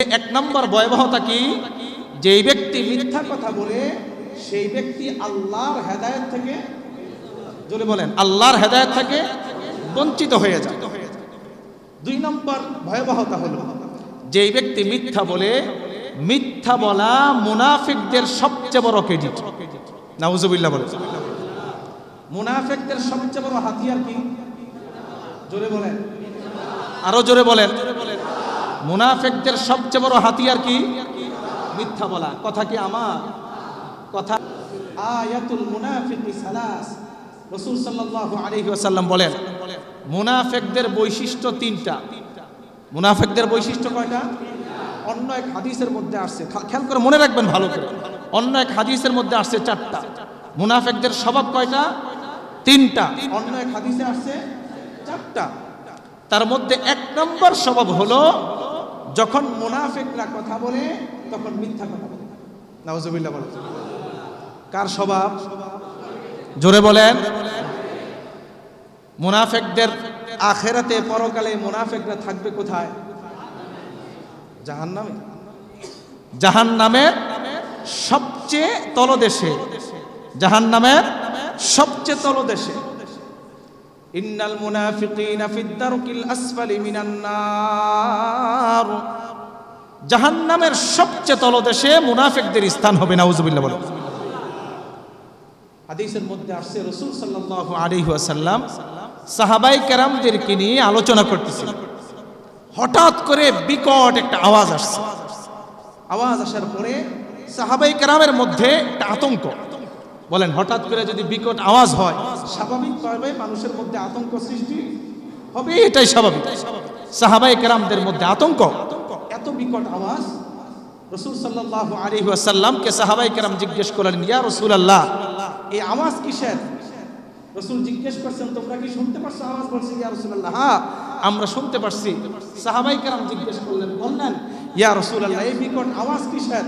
এক নম্বর ভয়াবহতা কি? যেই ব্যক্তি মিথ্যা কথা বলে, সেই ব্যক্তি আল্লাহর হেদায়ত থেকে, জোরে বলেন, আল্লাহর হেদায়ত থেকে বঞ্চিত হয়ে যায়। দুই নম্বর ভয়াবহতা হলো, যেই ব্যক্তি মিথ্যা বলে, মিথ্যা বলা মুনাফিকদের সবচেয়ে বড় ক্রেডিট। নাউজুবিল্লাহ বলে মুনাফিকদের সবচেয়ে বড় হাতিয়ার কি? জোরে বলেন। আরও জোরে বলেন। মুনাফিকদের সবচেয়ে বড় হাতিয়ার কি? মিথ্যা বলা। কথা কি আমার? কথা আয়াতুল মুনাফিকি সালাস। রাসূল সাল্লাল্লাহু আলাইহি ওয়াসাল্লাম বলেন, মুনাফেকদের বৈশিষ্ট্য তিনটা। মুনাফেকদের বৈশিষ্ট্য কয়টা? অন্য এক হাদিসের মধ্যে আসছে। খেয়াল করে মনে রাখবেন ভালো করে। অন্য এক হাদিসের মধ্যে আসছে চারটা। মুনাফেকদের স্বভাব কয়টা? তিনটা। অন্য এক হাদিসে আসছে চারটা। তার মধ্যে এক নম্বর স্বভাব হলো যখন মুনাফিকরা কথা বলে, তখন মিথ্যা কথা বলে। নাউজুবিল্লাহ বলে কার স্বভাব? জোরে বলেন। মুনাফেকদের আখেরাতে পরকালে মুনাফেকরা থাকবে কোথায়? জাহান নামে জাহান নামের সবচেয়ে তলদেশে। জাহান নামের সবচেয়ে তলদেশে। ইন্নাল মুনাফিকিনা ফিদ দারকিল আসফালি মিনান নার। জাহান্নামের সবচেয়ে তলদেশে মুনাফিকদের স্থান হবে, নাউজুবিল্লাহ বলে হাদিসের মধ্যে আসছে, রসুল সাল্লাল্লাহু আলাইহি ওয়াসাল্লাম সাহাবাই কেরামদেরকে নিয়ে আলোচনা করতেছিল হঠাৎ করে বিকট একটা আওয়াজ আসছে। আওয়াজ আসার পরে সাহাবাই কেরামের মধ্যে একটা আতঙ্ক। বলেন হঠাৎ করে যদি বিকট আওয়াজ হয় স্বাভাবিকভাবে মানুষের মধ্যে আতঙ্ক সৃষ্টি হবে। এটাই স্বাভাবিক। সাহাবাই কেরামদের মধ্যে আতঙ্ক। এত বিকট আওয়াজ। রসুল সাল্লাল্লাহু আলাইহি ওয়াসাল্লামকে সাহাবাই কেরাম জিজ্ঞেস করলেন ইয়া রাসূলুল্লাহ এই আওয়াজ কিসের? রসুল জিজ্ঞেস করছেন তোমরা কি শুনতে পারছ আওয়াজ? বলছে ইয়া রাসূলুল্লাহ। হ্যাঁ আমরা শুনতে পারছি। সাহাবাই কেরাম জিজ্ঞেস করলেন বললেন ইয়া রসুল আল্লাহ এই বিকট আওয়াজ কিসের?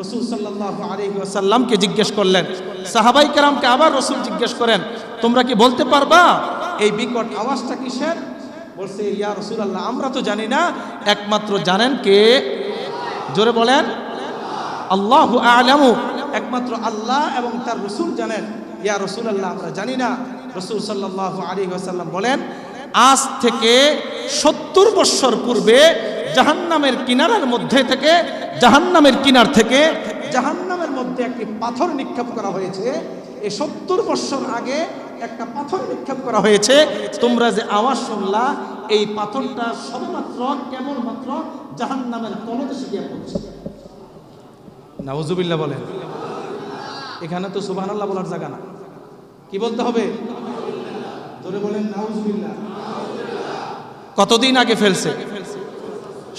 রসুল সাল্লাল্লাহু আলাইহি ওয়াসাল্লামকে জিজ্ঞেস করলেন, সাহাবাই কেরামকে আবার রসুল জিজ্ঞেস করেন, তোমরা কি বলতে পারবা? এই বিকট আওয়াজটা কিসের? বলছে, ইয়া রাসূলুল্লাহ, আমরা তো জানি না। একমাত্র জানেন কে? জোরে বলেন, আল্লাহু আলামু। একমাত্র আল্লাহ এবং তার রসুল জানেন, ইয়া রসুল আল্লাহ আমরা জানি না। রসুল সাল্লাহ আলী আসাল্লাম বলেন, আজ থেকে সত্তর বৎসর পূর্বে জাহান্নামের কিনারার মধ্যে থেকে জাহান্নামের কিনার থেকে জাহান্নামের মধ্যে একটি পাথর নিক্ষেপ করা হয়েছে। এ সত্তর বৎসর আগে একটা পাথর নিক্ষেপ করা হয়েছে। তোমরা যে আওয়াজ শুনলা এই পাথরটা সবেমাত্র কেবলমাত্র জাহান্নামের তলদেশে গিয়ে পড়ছে। নাউজুবিল্লাহ বলেন। এখানে তো সুবাহ বলার জায়গা না। কি বলতে হবে? ধরে বলেন নাউজুবিল্লাহ। কতদিন আগে ফেলছে?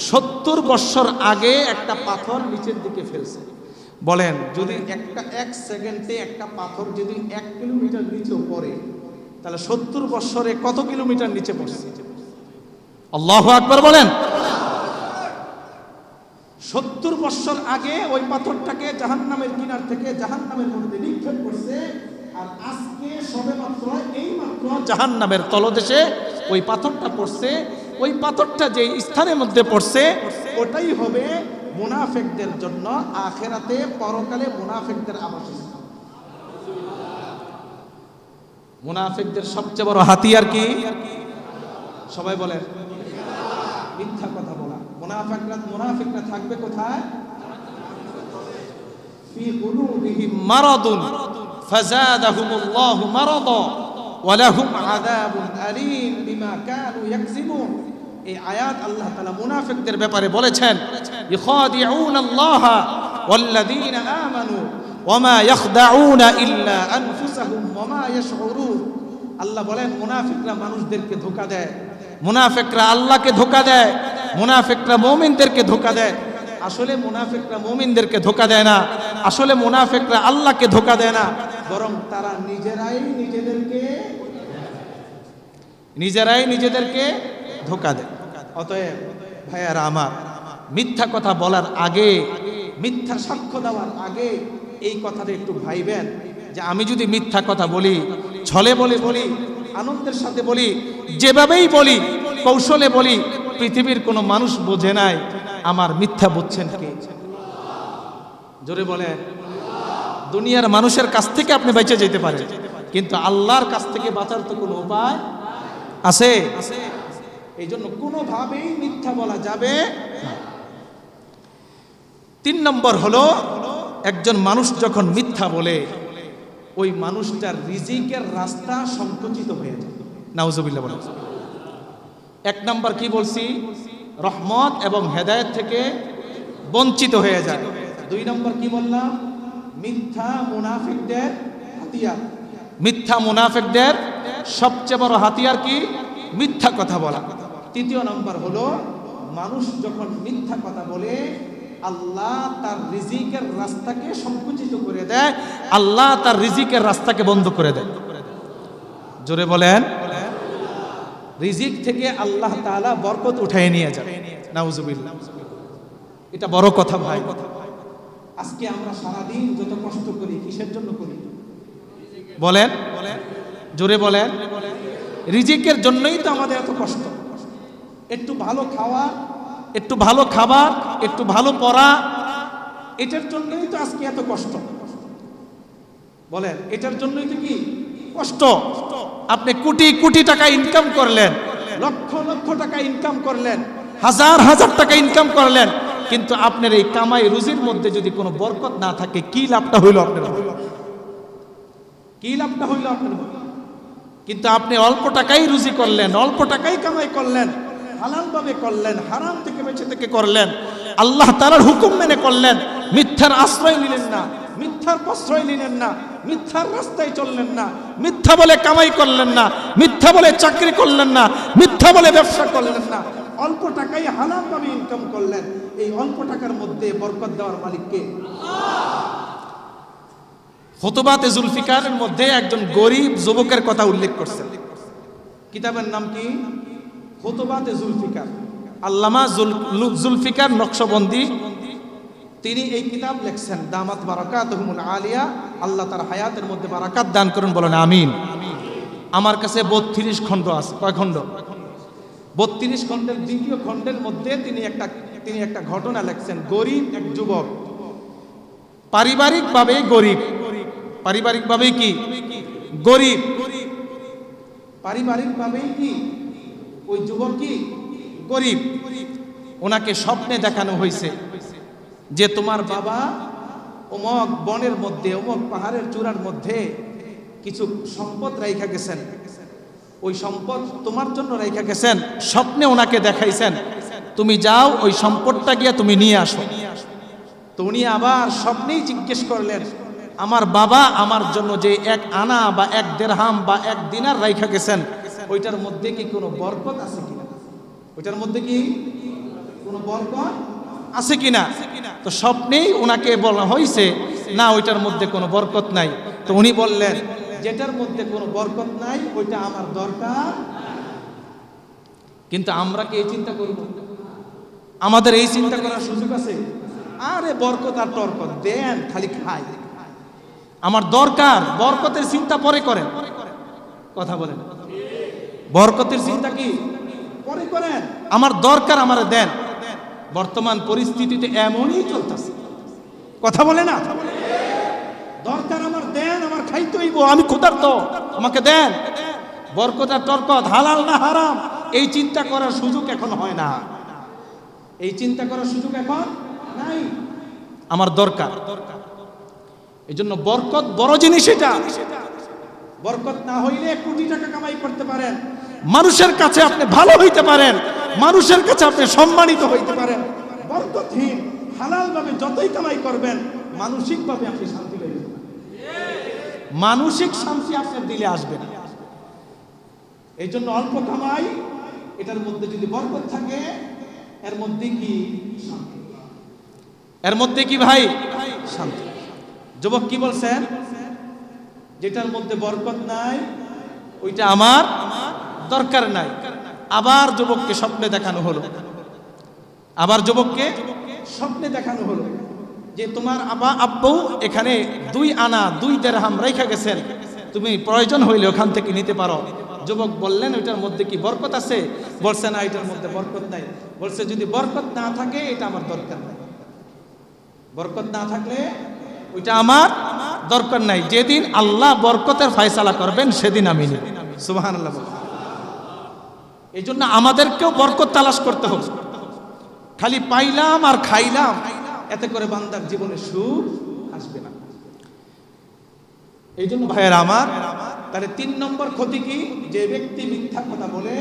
সত্তর বৎসর আগে একটা পাথর নিচের দিকে ফেলছে। বলেন, যদি একটা এক সেকেন্ডে একটা পাথর যদি এক কিলোমিটার নিচেও পড়ে, তাহলে সত্তর বৎসরে কত কিলোমিটার নিচে পড়ছে? আল্লাহ আকবার বলেন। সত্তর বৎসর আগে ওই পাথরটাকে জাহান্নামের কিনার থেকে জাহান্নামের মধ্যে নিক্ষেপ করছে, আর আজকে সবে মাত্র এই মাত্র জাহান্নামের তলদেশে ওই পাথরটা পড়ছে ওই পাথরটা যে স্থানের মধ্যে পড়ছে, ওটাই হবে মুনাফেকদের জন্য আখেরাতে পরকালে মুনাফেকদের আবাসস্থল। মুনাফেকদের সবচেয়ে বড় হাতিয়ার কি? সবাই বলেন মিথ্যা কথা বলা। মুনাফেকরা, মুনাফিকরা থাকবে কোথায়? ফি কুলুবিহিম মারাদুন ফাযাদাহুমুল্লাহু মারাদা। ওয়া লাহুম আযাবুন আলীম বিমা কানু ইয়াকযিবুন। এই আয়াত আল্লাহ তাআলা মুনাফিকদের ব্যাপারে বলেছেন, ইখাদিউন আল্লাহ ওয়াল্লাযীনা আমানু ওয়ামা ইয়াখদাউনা ইল্লা আনফুসাহুম ওয়ামা ইয়াশউরুন। আল্লাহ বলেন, মুনাফিকরা মানুষদেরকে ধোকা দেয়, মুনাফিকরা আল্লাহকে ধোকা দেয়, মুনাফিকরা মুমিনদেরকে ধোকা দেয়। আসলে মুনাফিকরা মুমিনদেরকে ধোকা দেয় না, আসলে মুনাফিকরা আল্লাহকে ধোকা দেয় না, বরং তারা নিজেরাই নিজেদেরকে নিজেরাই নিজেদেরকে ধোকা দেয়। অতএব ভাইয়ারা আমার, মিথ্যা কথা বলার আগে, মিথ্যা সাক্ষ্য দেওয়ার আগে এই কথাটা একটু ভাইবেন যে আমি যদি মিথ্যা কথা বলি, ছলে বলে বলি, আনন্দের সাথে বলি, যেভাবেই বলি, কৌশলে বলি, পৃথিবীর কোনো মানুষ বোঝে নাই আমার মিথ্যা বুঝছেন কে। জোরে বলে, দুনিয়ার মানুষের কাছ থেকে আপনি বেঁচে যেতে পারেন, কিন্তু আল্লাহর কাছ থেকে বাঁচার তো কোনো উপায় আছে? এই জন্য কোনোভাবেই মিথ্যা বলা যাবে তিন নম্বর হলো একজন মানুষ যখন মিথ্যা বলে ওই মানুষটার রিজিকের রাস্তা সংকুচিত হয়ে যায়। নাউজুবিল্লাহ বলে এক নম্বর কি বলছি? রহমত এবং হেদায়েত থেকে বঞ্চিত হয়ে যায়। দুই নম্বর কি বললাম? মিথ্যা মুনাফিকদের হাতিয়ার। মিথ্যা মুনাফিকদের সবচেয়ে বড় হাতিয়ার কি? মিথ্যা কথা বলা। তৃতীয় নম্বর হলো, মানুষ যখন মিথ্যা কথা বলে, আল্লাহ তার রিজিকের রাস্তাকে সংকুচিত করে দেয়, আল্লাহ তার রিজিকের রাস্তাকে বন্ধ করে দেয়। জোরে বলেন। রিজিক থেকে আল্লাহ তাআলা বরকত উঠায় নিয়ে যায় নাউজুবিল্লাহ। এটা বড় কথা ভাই। আজকে আমরা সারাদিন যত কষ্ট করি, কিসের জন্য করি? বলেন। জোরে বলেন রিজিকের জন্যই তো আমাদের এত কষ্ট। একটু ভালো খাওয়া, একটু ভালো খাবার, একটু ভালো পড়া, এটার জন্যই তো আজকে এত কষ্ট। বলেন, এটার জন্যই তো কি? কষ্ট। আপনি কোটি কোটি টাকা ইনকাম করলেন, লক্ষ লক্ষ টাকা ইনকাম করলেন, হাজার হাজার টাকা ইনকাম করলেন, কিন্তু আপনার এই কামাই রুজির মধ্যে যদি কোনো বরকত না থাকে, কি লাভটা হইল আপনার কি লাভটা হইল আপনার কিন্তু আপনি অল্প টাকাই রুজি করলেন, অল্প টাকাই কামাই করলেন, হালালভাবে করলেন, হারাম থেকে বেঁচে থেকে করলেন। আল্লাহ তালার হুকুম মেনে করলেন, মিথ্যার আশ্রয় নিলেন না, মিথ্যার প্রশ্রয় নিলেন না, মিথ্যার রাস্তায় চললেন না, মিথ্যা বলে কামাই করলেন না, মিথ্যা বলে চাকরি করলেন না, মিথ্যা বলে ব্যবসা করলেন না, অল্প টাকাই হালালভাবে ইনকাম করলেন। এই অল্প টাকার মধ্যে বরকত দেওয়ার মালিককে ফতোবাতে জুলফিকারের মধ্যে একজন গরিব যুবকের কথা উল্লেখ করছেন। কিতাবের নাম কি? ফতোবাতে জুলফিকার। আল্লামা জুল- জুলফিকার নকশবন্দি। তিনি এই কিতাব লেখছেন, দামাত বারাকাত আলিয়া, আল্লাহ তার হায়াতের মধ্যে বারাকাত দান করুন, বলেন আমিন। আমার কাছে বত্রিশ খণ্ড আছে, কয় খণ্ড? বত্রিশ খণ্ডের দ্বিতীয় খণ্ডের মধ্যে তিনি একটা তিনি একটা ঘটনা লেখছেন, গরিব এক যুবক, পারিবারিকভাবে গরিব। পারিবারিকভাবে কি? গরিব। পারিবারিকভাবে কি? ওই যুবক কি? গরিব। ওনাকে স্বপ্নে দেখানো হয়েছে যে তোমার বাবা অমক বনের মধ্যে অমক পাহাড়ের চূড়ার মধ্যে কিছু সম্পদ রাইখা গেছেন। ওই সম্পদ তোমার জন্য রাইখা গেছেন স্বপ্নে ওনাকে দেখাইছেন। তুমি যাও ওই সম্পদটা গিয়ে তুমি নিয়ে আসো। তো উনি আবার স্বপ্নেই জিজ্ঞেস করলেন আমার বাবা আমার জন্য যে এক আনা বা এক দেড়হাম বা এক দিনার রাইখা গেছেন, ওইটার মধ্যে কি কোনো বরকত আছে কিনা? ওইটার মধ্যে কি কোনো বরকত আছে কিনা? তো স্বপ্নেই ওনাকে বলা হয়েছে না, ওইটার মধ্যে কোনো বরকত নাই। তো উনি বললেন, যেটার মধ্যে কোনো বরকত নাই, ওইটা আমার দরকার। কিন্তু আমরা কি এই চিন্তা করব? আমাদের এই চিন্তা করার সুযোগ আছে? আরে বরকত আর টরকত দেন, খালি খাই। আমার দরকার, বরকতের চিন্তা পরে করেন। কথা বলেন। বরকতের চিন্তা কি? পরে করেন। আমার দরকার আমার দেন। বর্তমান পরিস্থিতিতে এমনই চলতেছে। কথা বলে না? দরকার আমার দেন, আমার খাইতে হইব, আমি কোথার তো আমাকে দেন। বরকতার টরকত হালাল না হারাম, এই চিন্তা করার সুযোগ এখন হয় না। এই চিন্তা করার সুযোগ এখন নাই। আমার দরকার দরকার। এই জন্য বরকত বড় জিনিস এটা। বরকত না হইলে কোটি টাকা কামাই করতে পারেন। মানুষের কাছে আপনি ভালো হইতে পারেন। মানুষের কাছে আপনি সম্মানিত হইতে পারেন। বরকতহীন, হালালভাবে যতই কামাই করবেন, মানসিকভাবে আপনি শান্তি পাইবেন মানসিক শান্তি আপনার দিলে আসবে না। এই জন্য অল্প কামাই, এটার মধ্যে যদি বরকত থাকে, এর মধ্যে কি শান্তি? এর মধ্যে কি ভাই? শান্তি। যুবক কি বলছেন যেটার মধ্যে বরকত নাই, ওইটা আমার দরকার নাই। আবার যুবককে স্বপ্নে দেখানো হলো। আবার যুবককে স্বপ্নে দেখানো হলো যে তোমার আবা, আব্বু এখানে দুই আনা, দুই দেড়হাম রেখা গেছেন। তুমি প্রয়োজন হইলে ওখান থেকে নিতে পারো। যুবক বললেন, ওইটার মধ্যে কি বরকত আছে? বলছে, না, এটার মধ্যে বরকত নাই। বলছে, যদি বরকত না থাকে, এটা আমার দরকার নাই। বরকত না থাকলে ওইটা আমার দরকার নাই। যেদিন আল্লাহ বরকতের ফয়সালা করবেন, সেদিন আমি নিব। সুবাহান এই জন্য আমাদেরকেও বরকত তালাশ করতে হবে। খালি পাইলাম আর খাইলাম, এতে করে বান্দার জীবনে সুখ আসবে না। এই জন্য ভাইয়ের আমার, তাহলে তিন নম্বর ক্ষতি কি? যে ব্যক্তি মিথ্যা কথা বলে,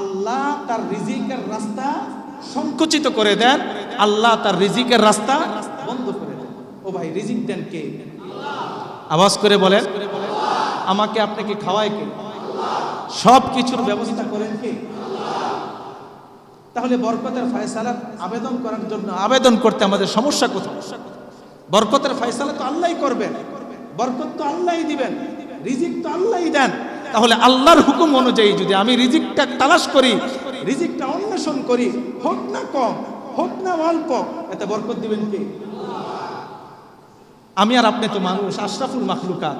আল্লাহ তার রিজিকের রাস্তা সংকুচিত করে দেন, আল্লাহ তার রিজিকের রাস্তা বন্ধ করে ও ভাই রিজিক দেন কে? আওয়াজ করে বলেন। আমাকে আপনাকে খাওয়ায় কে? সব কিছুর ব্যবস্থা করেন কে? তাহলে বরকতের ফয়সালা আবেদন করার জন্য আবেদন করতে আমাদের সমস্যা কোথায়? বরকতের ফয়সালা তো আল্লাহই করবেন। বরকত তো আল্লাহই দিবেন। রিজিক তো আল্লাহই দেন। তাহলে আল্লাহর হুকুম অনুযায়ী যদি আমি রিজিকটা তালাশ করি রিজিকটা অন্বেষণ করি হোক না কম হোক না অল্প এতে বরকত দিবেন কে? আমি আর আপনি তো মানুষ, আশরাফুল মাখলুকাত।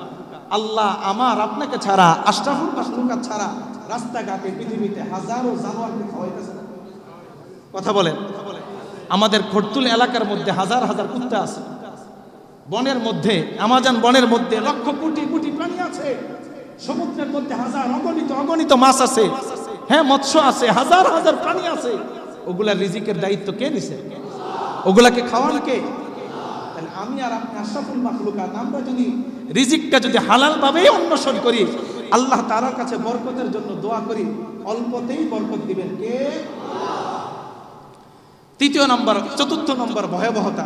আল্লাহ আমার আপনাকে ছাড়া, আশরাফুল মাখলুকাত ছাড়া রাস্তাঘাটে, পৃথিবীতে হাজারো জানোয়ারকে। কথা বলেন। আমাদের খরতুল এলাকার মধ্যে হাজার হাজার কুত্তা আছে। বনের মধ্যে, আমাজন বনের মধ্যে লক্ষ কোটি কোটি প্রাণী আছে। সমুদ্রের মধ্যে হাজার অগণিত অগণিত মাছ আছে। হ্যাঁ মৎস্য আছে, হাজার হাজার প্রাণী আছে। ওগুলা রিজিকের দায়িত্ব কে নিছে? ওগুলাকে খাওয়ান কে? তাহলে আমি আর আপনি আশরাফুল মাখলুকাত আমরা যদি রিজিকটা যদি হালাল ভাবেই অন্বেষণ করি, আল্লাহ তাআলার কাছে বরকতের জন্য দোয়া করি, অল্পতেই বরকত দিবেন কে? তৃতীয় নম্বর, চতুর্থ নম্বর ভয়াবহতা।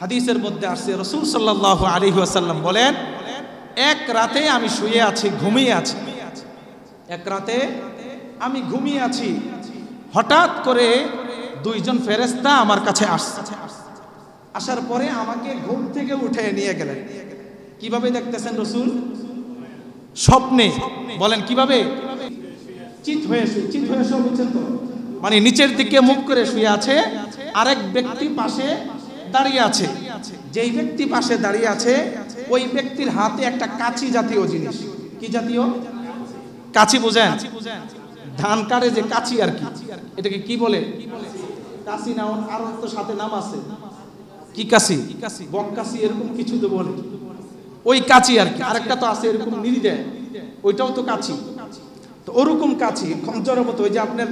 হাদিসের মধ্যে আসছে, রসুল সাল্লাহ আলী আসাল্লাম বলেন, এক রাতে আমি শুয়ে আছি, ঘুমিয়ে আছি। এক রাতে আমি ঘুমিয়ে আছি। হঠাৎ করে দুইজন ফেরেস্তা আমার কাছে আসছে। আসার পরে আমাকে ঘুম থেকে উঠে নিয়ে গেলেন। কীভাবে দেখতেছেন রসুল? স্বপ্নে। বলেন, কীভাবে? চিত হয়ে চিত হয়ে বুঝছেন তো মানে নিচের দিকে মুখ করে শুয়ে আছে, আরেক ব্যক্তি পাশে দাঁড়িয়ে আছে। যেই ব্যক্তি পাশে দাঁড়িয়ে আছে, ওই ব্যক্তির হাতে একটা কাঁচি জাতীয় জিনিস। কি জাতীয়? কাঁচি বোঝেন? ধান কাটে যে কাঁচি আর কি। এটাকে কি বলে? কাঁচি না আরও তো সাথে নাম আছে। কি কাশি? কাশি, এরকম কিছু তো বলে। ওই কাঁচি আর কি, আরেকটা তো আছে, এরকম নিরি দেয় ওইটাও তো কাঁচি। তো ওরকম কাঁচি, খঞ্জরের মতো, ওই যে আপনার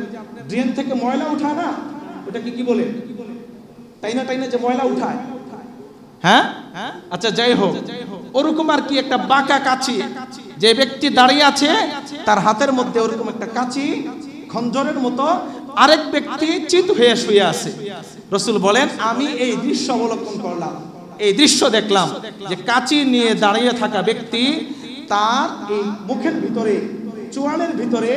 ড্রেন থেকে ময়লা উঠায় না, ওটাকে কি বলে? তাই না তাই না, যে ময়লা উঠায়। হ্যাঁ? আচ্ছা যাই হোক। ওরকম আর কি একটা বাঁকা কাঁচি, যে ব্যক্তি দাঁড়িয়ে আছে, তার হাতের মধ্যে ওরকম একটা কাঁচি, খঞ্জরের মতো আরেক ব্যক্তি চিত হয়ে শুয়ে আছে। রসুল বলেন, আমি এই দৃশ্য অবলম্বন করলাম। এই দৃশ্য দেখলাম যে কাঁচি নিয়ে দাঁড়িয়ে থাকা ব্যক্তি তার এই মুখের ভিতরে, চোয়ালের ভিতরে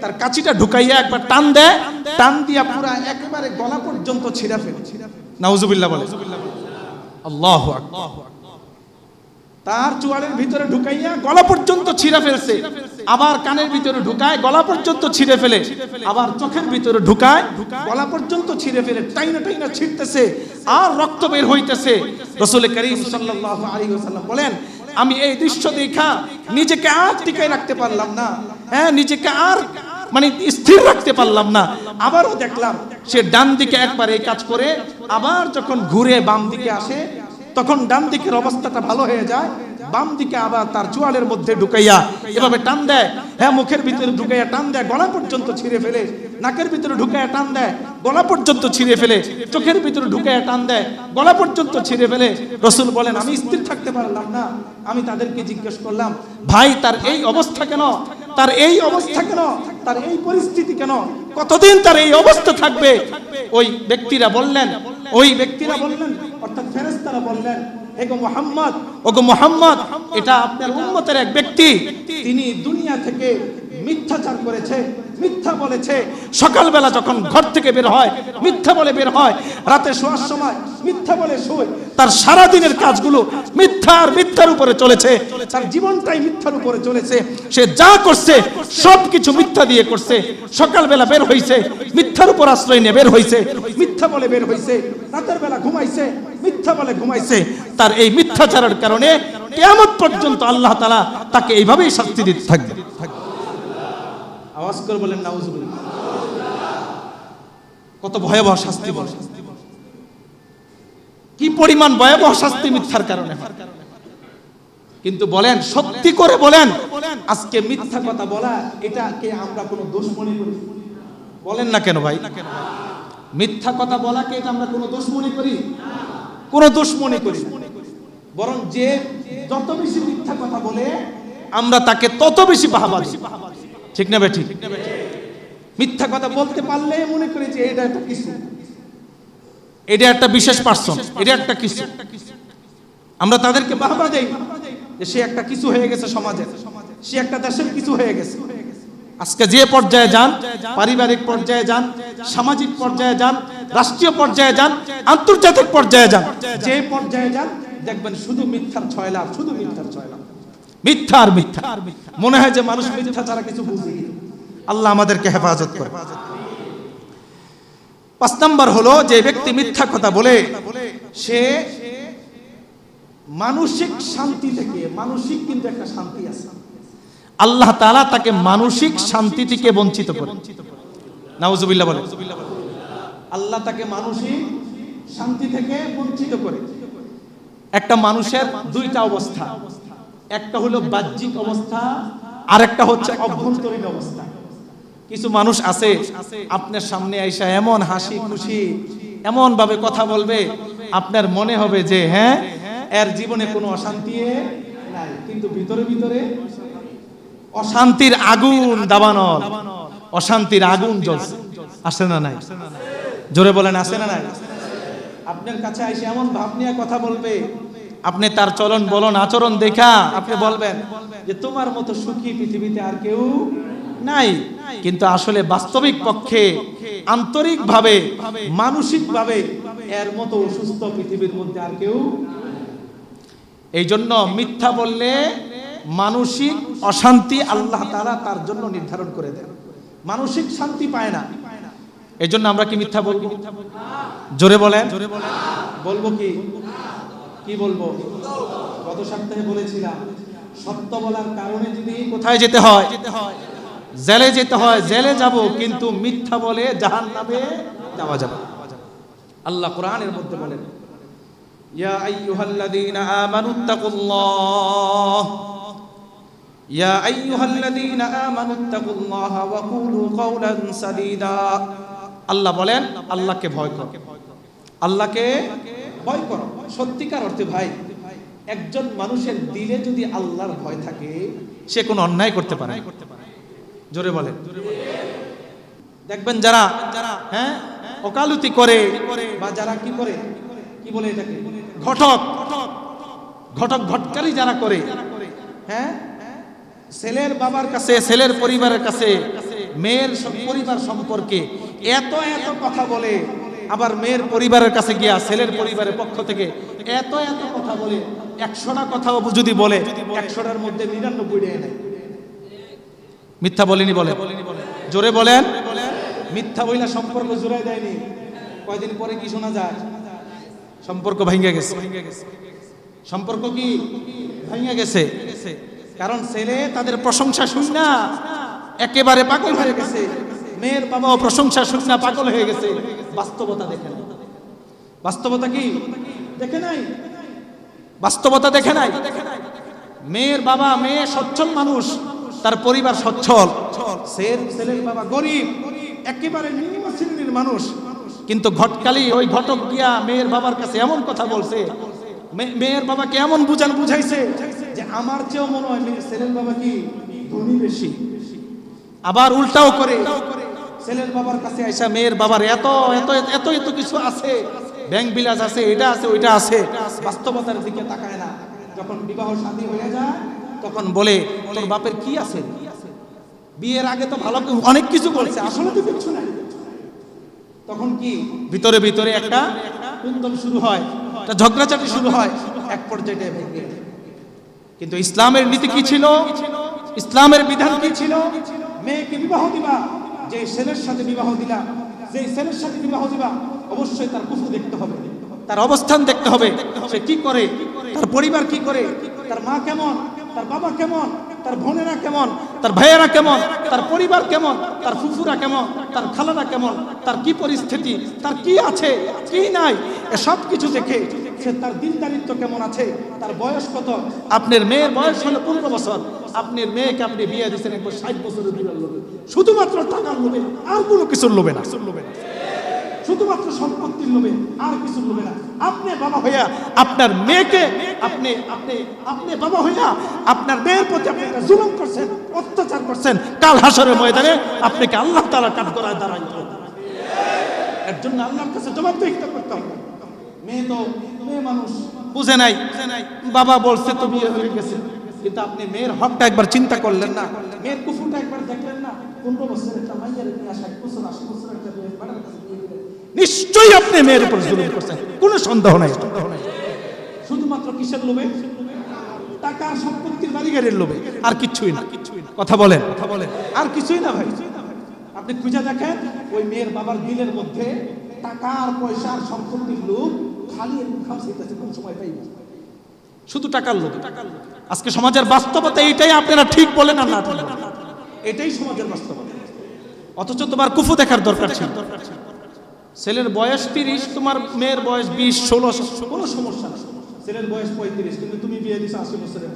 তার কাঁচিটা ঢুকাইয়া একবার টান দেয়। টান দিয়া পুরা একেবারে গলা পর্যন্ত ছিঁড়া ফেলে। নাউজুবিল্লাহ বলে। আল্লাহ তার চুয়ালের ভিতরে ঢুকাইয়া গলা পর্যন্ত ছিঁড়ে ফেলছে। আবার কানের ভিতরে ঢুকায়, গলা পর্যন্ত ছিঁড়ে ফেলে। আবার চোখের ভিতরে ঢুকায়, গলা পর্যন্ত ছিঁড়ে ফেলে, টাইনা টাইনা ছিঁড়তেছে আর রক্ত বের হইতেছে। রসুল করিম সাল্লাল্লাহু আলাইহি ওয়াসাল্লাম বলেন, আমি এই দৃশ্য দেখা নিজেকে আর টিকায় রাখতে পারলাম না। হ্যাঁ নিজেকে আর মানে স্থির রাখতে পারলাম না। আবারও দেখলাম, সে ডান দিকে একবার এই কাজ করে, আবার যখন ঘুরে বাম দিকে আসে তখন ডান দিকের অবস্থাটা ভালো হয়ে যায়, বাম দিকে আবার তার চুয়ালের মধ্যে ঢুকাইয়া এভাবে টান দেয়। হ্যাঁ মুখের ভিতরে ঢুকাইয়া টান দেয়, গলা পর্যন্ত ছিঁড়ে ফেলে। নাকের ভিতরে ঢুকাইয়া টান দেয়, গলা পর্যন্ত ছিঁড়ে ফেলে। চোখের ভিতরে ঢুকাইয়া টান দেয়, গলা পর্যন্ত ছিঁড়ে ফেলে। রসুল বলেন, আমি স্থির থাকতে পারলাম না। আমি তাদেরকে জিজ্ঞেস করলাম, ভাই, তার এই অবস্থা কেন? তার এই অবস্থা কেন? তার এই পরিস্থিতি কেন? কতদিন তার এই অবস্থা থাকবে? ওই ব্যক্তিরা বললেন, ওই ব্যক্তিরা বললেন, অর্থাৎ ফেরেস্তারা বললেন এগো মোহাম্মদ ওগো মোহাম্মদ, এটা আপনার উন্মতের এক ব্যক্তি, তিনি দুনিয়া থেকে মিথ্যাচার করেছে মিথ্যা বলেছে। সকালবেলা যখন ঘর থেকে বের হয়, মিথ্যা বলে বের হয়, রাতে শোয়ার সময় মিথ্যা বলে শোয়। তার সারা দিনের কাজগুলো মিথ্যা আর মিথ্যার উপরে চলেছে। তার জীবনটাই মিথ্যার উপরে চলেছে। সে যা করছে সব কিছু মিথ্যা দিয়ে করছে। সকালবেলা বের হইছে, মিথ্যার উপর আশ্রয় নিয়ে বের হইছে। মিথ্যা বলে বের হইছে, রাতের বেলা ঘুমাইছে, মিথ্যা বলে ঘুমাইছে। তার এই মিথ্যাচারের কারণে কেয়ামত পর্যন্ত আল্লাহ তালা তাকে এইভাবেই শাস্তি দিতে থাকবে। আওয়াজ করে বলেন, নাউজুবিল্লাহ। কত ভয়াবহ শাস্তি বল। কি পরিমাণ ভয়াবহ শাস্তি মিথ্যার কারণে কিন্তু বলেন, সত্যি করে বলেন, আজকে মিথ্যা কথা বলা, এটাকে আমরা কোনো দোষ মনে করি। বলেন না কেন ভাই? মিথ্যা কথা বলাকে এটা আমরা কোনো দোষ মনে করি? কোনো দোষ মনে করি। বরং যে যত বেশি মিথ্যা কথা বলে, আমরা তাকে তত বেশি বাহাবা দিই। ঠিক না ভাই ঠিক মিথ্যা কথা বলতে পারলে মনে করি যে এটা একটা কিছু। এটা একটা বিশেষ পার্সন এটা একটা কিছু। আমরা তাদেরকে বাহবা দেই যে সে একটা কিছু হয়ে গেছে সমাজের সে একটা দেশের কিছু হয়ে গেছে। আজকে যে পর্যায়ে যান, পারিবারিক পর্যায়ে যান, সামাজিক পর্যায়ে যান, রাষ্ট্রীয় পর্যায়ে যান, আন্তর্জাতিক পর্যায়ে যান, যে পর্যায়ে যান, দেখবেন শুধু মিথ্যার ছয় লাভ, শুধু মিথ্যার ছয় লাভ। মিথ্যা আর মিথ্যা। মনে হয় যে মানুষ মিথ্যা ছাড়া কিছু বুঝে আল্লাহ আমাদেরকে হেফাজত করে। পাঁচ নাম্বার হলো যে ব্যক্তি মিথ্যা কথা বলে, সে মানসিক শান্তি থেকে, মানসিক কিন্তু একটা শান্তি আছে। আল্লাহ তাআলা তাকে মানসিক শান্তি থেকে বঞ্চিত করে। নাউজুবিল্লাহ বলে আল্লাহ তাকে মানসিক শান্তি থেকে বঞ্চিত করে। একটা মানুষের দুইটা অবস্থা। একটা হলো বাহ্যিক অবস্থা আর একটা হচ্ছে অভ্যন্তরীণ অবস্থা। কিছু মানুষ আছে আপনার সামনে আইসা এমন হাসি খুশি এমন ভাবে কথা বলবে আপনার মনে হবে যে হ্যাঁ এর জীবনে কোনো অশান্তি নাই কিন্তু ভিতরে ভিতরে অশান্তির আগুন দাবানল অশান্তির আগুন জ্বলছে। আসে না নাই? জোরে বলেন আসে না নাই? আপনার কাছে আইসে এমন ভাব নিয়ে কথা বলবে আপনি তার চলন বলন আচরণ দেখা, আপনি বলবেন যে তোমার মতো সুখী পৃথিবীতে আর কেউ নাই। কিন্তু আসলে বাস্তবিক পক্ষে, আন্তরিকভাবে, মানসিকভাবে এর মতো অসুস্থ পৃথিবীর মধ্যে আর কেউ এই জন্য মিথ্যা বললে মানসিক অশান্তি আল্লাহ তারা তার জন্য নির্ধারণ করে দেন। মানসিক শান্তি পায় না। এই জন্য আমরা কি মিথ্যা বলব? জোরে বলেন। বলব কি? কি বলব? গত সপ্তাহে বলেছিলাম সত্য বলার কারণে যদি কোথায় যেতে হয়? জেলে যেতে হয় জেলে যাব কিন্তু মিথ্যা বলে জাহান নামে যাওয়া যাবে আল্লাহ কোরআনের মধ্যে বলেন ইয়া আইয়ুহাল্লাযীনা আমানুত্তাকুল্লাহ ইয়া আইয়ুহাল্লাযীনা আমানুত্তাকুল্লাহ ওয়া কুলু কাওলান সাদীদা। আল্লাহ বলেন আল্লাহকে ভয় করো। আল্লাহকে ভয় করো। সত্যিকার অর্থে ভাই, একজন মানুষের দিলে যদি আল্লাহর ভয় থাকে, সে কোনো অন্যায় করতে পারে। জোরে বলেন। দেখবেন যারা যারা হ্যাঁ ওকালতি করে বা যারা কি করে, কি বলে এটাকে? ঘটক। ঘটক, ঘটকারি যারা করে হ্যাঁ ছেলের বাবার কাছে, ছেলের পরিবারের কাছে, মেয়ের পরিবার সম্পর্কে এত এত কথা বলে আবার মেয়ের পরিবারের কাছে গিয়া ছেলের পরিবারের পক্ষ থেকে এত এত কথা বলে, একশোটা কথাও যদি বলে, একশোটার মধ্যে নিরানব্বই নেয় মিথ্যা বলেনি বলে। জোরে বলেন। মিথ্যা বইলা সম্পর্ক জোড়াই দেয়নি। কয়দিন পরে কি শোনা যায়? সম্পর্ক ভেঙে গেছে। সম্পর্ক কি ভেঙে গেছে? কারণ ছেলে তাদের প্রশংসা শুন না। একেবারে পাগল হয়ে গেছে। মেয়ের বাবাও প্রশংসা শুন না, পাগল হয়ে গেছে। বাস্তবতা দেখে না বাস্তবতা কি? দেখে নাই। বাস্তবতা দেখে নাই। মেয়ের বাবা মেয়ে সচ্ছল মানুষ তার পরিবার সচ্ছল। ছেলের বাবা গরিব একেবারে নিম্ন শ্রেণির মানুষ। কিন্তু ঘটকালি ওই ঘটক গিয়া মেয়ের বাবার কাছে এমন কথা বলছে মেয়ের বাবাকে এমন বুঝান বুঝাইছে যে আমার চেয়েও মনে হয় মেয়ের ছেলের বাবা কি ধনী বেশি। আবার উল্টাও করে ছেলের বাবার কাছে আইসা মেয়ের বাবার এত এত এত এত কিছু আছে। ব্যাংক বিলাস আছে, এটা আছে, ওইটা আছে। বাস্তবতার দিকে তাকায় না। যখন বিবাহ শাদী হয়ে যায়, তখন বলে, তোর বাপের কি আছে? বিয়ের আগে তো ভালো অনেক কিছু বলছে, আসলে তো কিছু নাই। তখন কি? ভিতরে ভিতরে একটা কুন্দন শুরু হয়, একটা ঝগড়াঝাটি শুরু হয়, এক পর্যায়ে ভেঙে কিন্তু ইসলামের নীতি কি ছিল? ইসলামের বিধান কি ছিল? মেয়েকে বিবাহ দিবা যে ছেলের সাথে বিবাহ দিলা, যে ছেলের সাথে বিবাহ দিবা, অবশ্যই তার কুফু দেখতে হবে। তার অবস্থান দেখতে হবে। সে কি করে? তার পরিবার কি করে? তার মা কেমন? তার বাবা কেমন? তার বোনেরা কেমন? তার ভাইয়েরা কেমন? তার পরিবার কেমন? তার ফুফুরা কেমন? তার খালারা কেমন? তার কি পরিস্থিতি? তার কি আছে? কি নাই? এসব কিছু দেখে সে তার দিনদারিত্ব কেমন আছে তার বয়স কত? আপনার মেয়ের বয়স হলো পনেরো বছর। আপনার মেয়েকে আপনি বিয়ে দিচ্ছেন একবার ষাট বছরের বিয়ের লোভে। শুধুমাত্র টাকার লোভে আর কোনো কিছুর লোভে না। লোভে না শুধুমাত্র সম্পত্তির লোভে আর কিছু লোভে না। আপনি বাবা হইয়া আপনার মেয়েকে আপনি আপনি আপনি বাবা হইয়া আপনার মেয়ের প্রতি আপনি জুলুম করছেন অত্যাচার করছেন কাল হাসরের ময়দানে আপনাকে আল্লাহ তাআলা কাঠ করায় দাঁড়াইতে হবে। এর জন্য আল্লাহর কাছে জবাবদিহিতা করতে হবে। মেয়ে তো, মেয়ে মানুষ, বুঝে নাই। বাবা বলছে, তো বিয়ে হয়ে গেছে। কিন্তু আপনি মেয়ের হকটা একবার চিন্তা করলেন না। মেয়ের কুফুটা একবার দেখলেন না? পনেরো বছরের একটা মাইয়ার নিয়ে ষাট বছর আশি বছর একটা মেয়ে বাড়ার কাছে নিশ্চয়ই আপনি মেয়ের উপর জুলুম করছেন। কোনো সন্দেহ নাই। শুধুমাত্র কিসের লোভে? টাকা সম্পত্তির বাড়ি লোভে। আর কিছুই না। কথা বলেন। কথা বলেন আর কিছুই না ভাই। আপনি খুঁজে দেখেন, ওই মেয়ের বাবার দিলের মধ্যে টাকা আর পয়সা আর সম্পত্তির লোভ খালি খামসাইতেছে কোন সময় পাইব? শুধু টাকার লোভ। আজকে সমাজের বাস্তবতা এইটাই আপনারা ঠিক বলেন আর না এটাই সমাজের বাস্তবতা। অথচ তোমার কুফু দেখার দরকার ছিল। ছেলের বয়স তিরিশ তোমার মেয়ের বয়স বিশ ষোলো কোনো সমস্যা নেই ছেলের বয়স পঁয়ত্রিশ কিন্তু তুমি বিয়ে দিছো আশি বছরের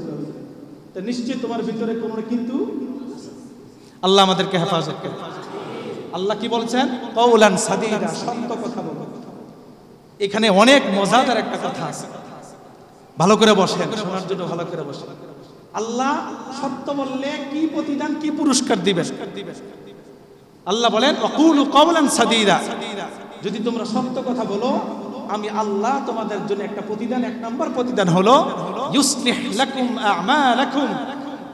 তা নিশ্চয়ই তোমার ভিতরে কোনো কিন্তু আল্লাহ আমাদেরকে হেফাজত করে আল্লাহ কি বলছেন? কৌলান সাদিরা সত্য কথা বলো এখানে অনেক মজাদার একটা কথা আছে। ভালো করে বসেন। শোনার জন্য ভালো করে বসেন। আল্লাহ সত্য বললে কি প্রতিদান, কি পুরস্কার দিবেন? আল্লাহ বলেন অকুল কবলান সাদিরা যদি তোমরা সত্য কথা বলো, আমি আল্লাহ তোমাদের জন্য একটা প্রতিদান, এক নম্বর প্রতিদান হলো, ইউসলিহ লাকুম আমালাকুম।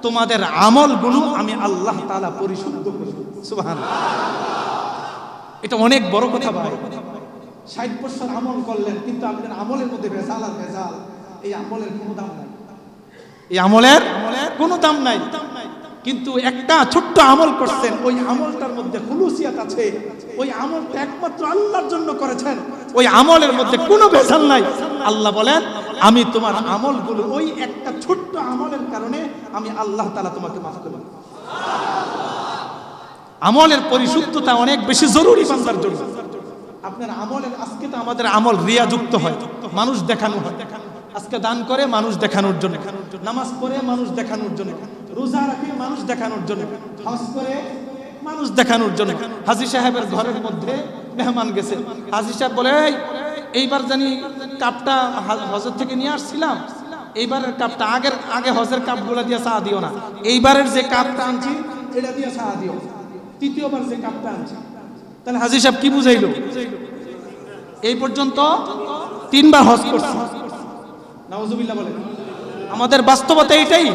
তোমাদের আমলগুলো আমি আল্লাহ তাআলা পরিশুদ্ধ করব এটা অনেক বড় কথা ভাই। ষাট বছর আমল করলেন, কিন্তু আপনার আমলের মধ্যে ভেজাল আর ভেজাল। এই আমলের কোনো দাম নাই। এই আমলের কোনো দাম নাই। কিন্তু একটা ছোট্ট আমল করছেন, ওই আমলটার মধ্যে খুলুসিয়াত আছে। ওই আমলটা একমাত্র আল্লাহর জন্য করেছেন। ওই আমলের মধ্যে কোনো ভেজাল নাই। আল্লাহ বলেন, আমি তোমার আমলগুলো ওই একটা ছোট্ট আমলের কারণে আমি আল্লাহ তাআলা তোমাকে মাফ করে দেব। আমলের পরিশুদ্ধতা অনেক বেশি জরুরি বান্দার জন্য। আপনার আমলের, আজকে তো আমাদের আমল রিয়া যুক্ত হয়। মানুষ দেখানো হয়। আজকে দান করে মানুষ দেখানোর জন্য। নামাজ পড়ে মানুষ দেখানোর জন্য। রোজা রাখে মানুষ দেখানোর জন্য। হজ করে মানুষ দেখানোর জন্য। হাজি সাহেবের ঘরের মধ্যে মেহমান গেছে। হাজি সাহেব বলে এইবার জানি কাপটা হজের থেকে নিয়ে আসছিলাম। এইবারের কাপটা আগের, আগে হজের কাপগুলো দিয়ে চা দিও না। এইবারের যে কাপটা আনছি, এটা দিয়ে চা দিও। তৃতীয়বার যে কাপটা আনছি তাহলে হাজি সাহেব কি বুঝাইলো? এই পর্যন্ত তিনবার হজ করছে। নাউজুবিল্লাহ বলে আমাদের বাস্তবতা এইটাই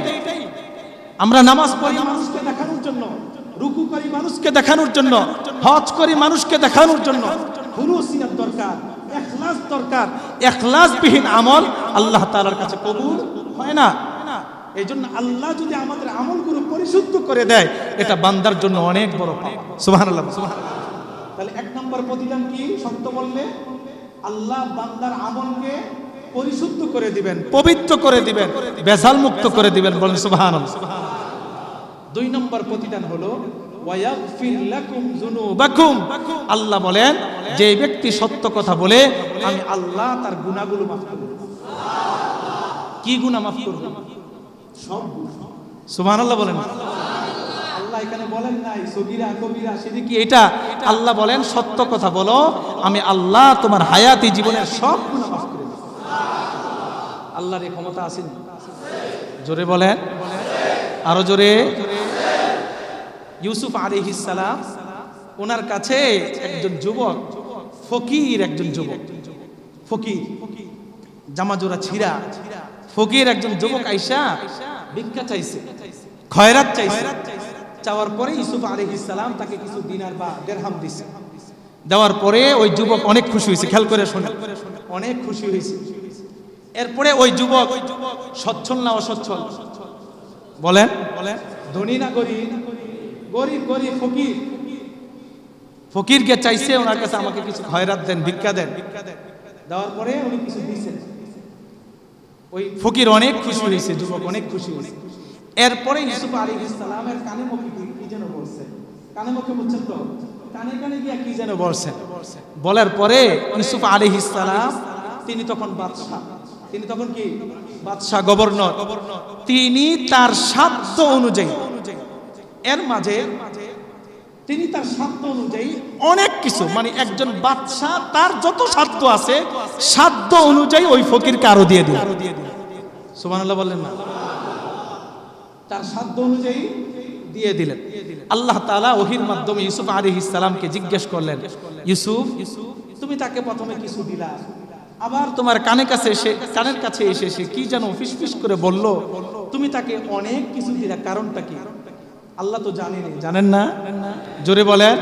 আমরা নামাজ পড়ি মানুষকে দেখানোর জন্য, রুকু করি মানুষকে দেখানোর জন্য, হজ করি মানুষকে দেখানোর জন্য। হুরুসিয়াত দরকার, এখলাস দরকার, এখলাসবিহীন আমল আল্লাহ তাআলার কাছে কবুল হয় না। এই জন্য আল্লাহ যদি আমাদের আমলগুলো পরিশুদ্ধ করে দেয়, এটা বান্দার জন্য অনেক বড় পাওয়া তাহলে এক নম্বর প্রতিদান কি? সত্য বললে, আল্লাহ বান্দার আমলকে পরিশুদ্ধ করে দিবেন, পবিত্র করে দিবেন বেজাল মুক্ত করে দিবেন বলেন সুবহানাল্লাহ। দুই নম্বর প্রতিদান হলো আল্লাহ বলেন, যে ব্যক্তি সত্য কথা বলে, আমি আল্লাহ তার গুনাহগুলো মাফ করব। কি গুনাহ মাফ করব? সব বলেন। আল্লাহ এখানে বলেন নাই সগিরা কবিরা সিদ্দিকি এটা আল্লাহ বলেন সত্য কথা বলো আমি আল্লাহ তোমার হায়াতি জীবনের সব গুনাহ মাফ করে দেব। আল্লাহর এই ক্ষমতা জোরে বলেন। আরও জোরে। ইউসুফ আলাইহিস সালাম ওনার কাছে একজন যুবক ফকির একজন যুবক। ফকির। জামাজোরা ছিড়া। ফকির একজন যুবক আইসা ভিক্ষা চাইছে। খয়রাত চাইছে। চাওয়ার পরে ইউসুফ আলাইহিস সালাম তাকে কিছু দিনার বা দেড়হাম দিছে। দেওয়ার পরে ওই যুবক অনেক খুশি হয়েছে খেয়াল করে শুনে অনেক খুশি হয়েছে। এরপরে ওই যুবক সচ্ছল না অসচ্ছল? বলেন। বলেন। ধনী না গরিব? গরিব গরিব ফকির। ফকিরকে চাইছে ওনার কাছে আমাকে কিছু খয়রাত দেন ভিক্ষা দেন। দেওয়ার পরে উনি কিছু দিয়েছেন। ওই ফকির অনেক খুশি হয়েছে, যুবক অনেক খুশি হয়েছে। এরপরে ইউসুফ আলী ইসলামের কানে মুখে কি- যেন বলছে? কানে মুখে বলছেন তো, কানে কানে গিয়া কি যেন বলছেন বলার পরে ইউসুফ আলী ইসলাম তিনি তখন বাদশাহ। তিনি তখন কি? বাদশাহ গভর্নর। তিনি তার সাধ্য অনুযায়ী, এর মাঝে তিনি তার সাধ্য অনুযায়ী অনেক কিছু মানে একজন বাদশাহ তার যত সাধ্য আছে সাধ্য অনুযায়ী ওই ফকিরকে আরও দিয়ে দিল সুবহানাল্লাহ বললেন না। তার সাধ্য অনুযায়ী দিয়ে দিলেন। আল্লাহ তাআলা ওহির মাধ্যমে ইউসুফ আলাইহিস সালামকে জিজ্ঞেস করলেন ইউসুফ তুমি তাকে প্রথমে কিছু দিলা। আবার তোমার কানে কাছে এসে কানের কাছে এসে সে কি যেন ফিসফিস করে বলল তুমি তাকে অনেক কিছু দিলা কারণটা কি? আল্লাহ তো জানেনি জানেন না? জোরে বলেন।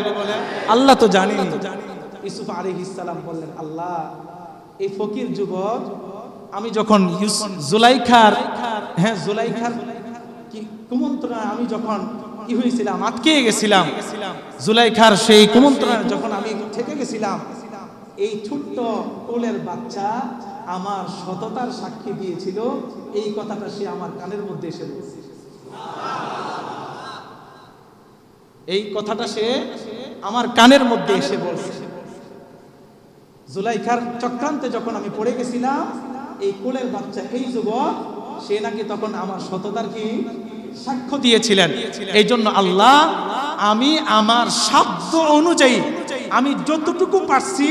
আল্লাহ তো জানেনি। ইউসুফ আলাইহিস সালাম বললেন আল্লাহ এই ফকির যুবক আমি যখন জুলাইখার হ্যাঁ জুলাইখার কি কুমন্ত্রণা আমি যখন কি হয়েছিলাম আটকে গেছিলাম। জুলাইখার সেই কুমন্ত্রণা যখন আমি থেকে গেছিলাম এই ছোট্ট কোলের বাচ্চা আমার সততার সাক্ষী দিয়েছিল। এই কথাটা সে আমার কানের মধ্যে এসে বলছে। এই কথাটা সে আমার কানের মধ্যে এসে বলছে। জুলাইখার চক্রান্তে যখন আমি পড়ে গেছিলাম, এই কোলের বাচ্চা, এই যুবক, সে নাকি তখন আমার সততার কি সাক্ষ্য দিয়েছিলেন। এই জন্য আল্লাহ, আমি আমার সাধ্য অনুযায়ী, আমি যতটুকু পারছি,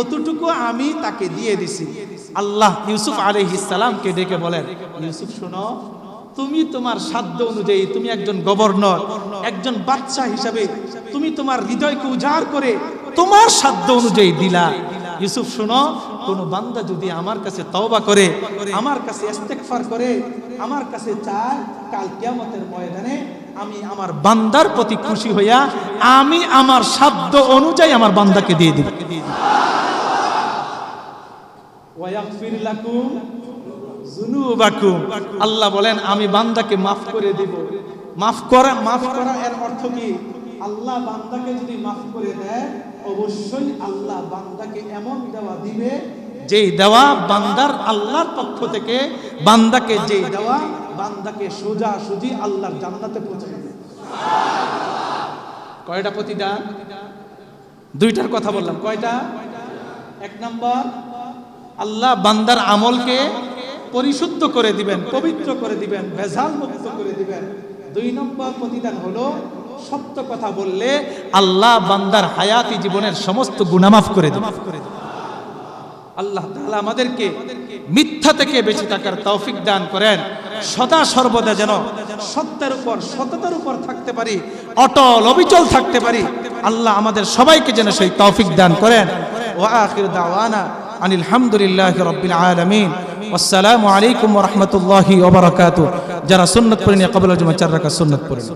অতটুকু আমি তাকে দিয়ে দিছি। আল্লাহ ইউসুফ আলাইহিস সালামকে ডেকে বলেন, ইউসুফ, শোনো তুমি তোমার সাধ্য অনুযায়ী তুমি একজন গভর্নর একজন বাচ্চা হিসাবে তুমি তোমার হৃদয়কে উজাড় করে তোমার সাধ্য অনুযায়ী দিলা। ইউসুফ শোনো কোন বান্দা যদি আমার কাছে তওবা করে আমার কাছে ইস্তেগফার করে আমার কাছে চায় কাল কিয়ামতের ময়দানে আমি আমার বান্দার প্রতি খুশি হইয়া আমি আমার সাধ্য অনুযায়ী আমার বান্দাকে দিয়ে দিব। ওয়াগফির লাকুম আল্লাহ বলেন, আমি বান্দাকে মাফ করে দিব। মাফ করা মাফ করা এর অর্থ কি? আল্লাহ বান্দাকে যদি মাফ করে দেয়, অবশ্যই আল্লাহ বান্দাকে এমন দেওয়া দিবে, যেই দেওয়া বান্দার আল্লাহর পক্ষ থেকে, বান্দাকে যেই দেওয়া, বান্দাকে সোজা সুজি আল্লাহর জান্নাতে পৌঁছে দেবে। কয়টা প্রতিদান? দুইটার কথা বললাম। কয়টা? এক নম্বর, আল্লাহ বান্দার আমলকে পরিশুদ্ধ করে দিবেন, পবিত্র করে দিবেন ভেজাল মুক্ত করে দিবেন। দুই নম্বর প্রতিদান হলো সত্য কথা বললে আল্লাহ বান্দার হায়াতি জীবনের সমস্ত গুনামাফ করে দিবেন আল্লাহ তাআলা আমাদেরকে মিথ্যা থেকে বেঁচে থাকার তৌফিক দান করেন। সদা সর্বদা যেন সত্যের উপর, সততার উপর থাকতে পারি, অটল, অবিচল থাকতে পারি। আল্লাহ আমাদের সবাইকে যেন সেই তৌফিক দান করেন। ওয়া আখির দাওয়ানা আনিল হামদুলিল্লাহি রাব্বিল আলামিন। আসসালামু আলাইকুম ওয়া ওবরাকাত যারা সুন্নত পড়েন কবল জমা চার রাখা সুন্নত পড়েন।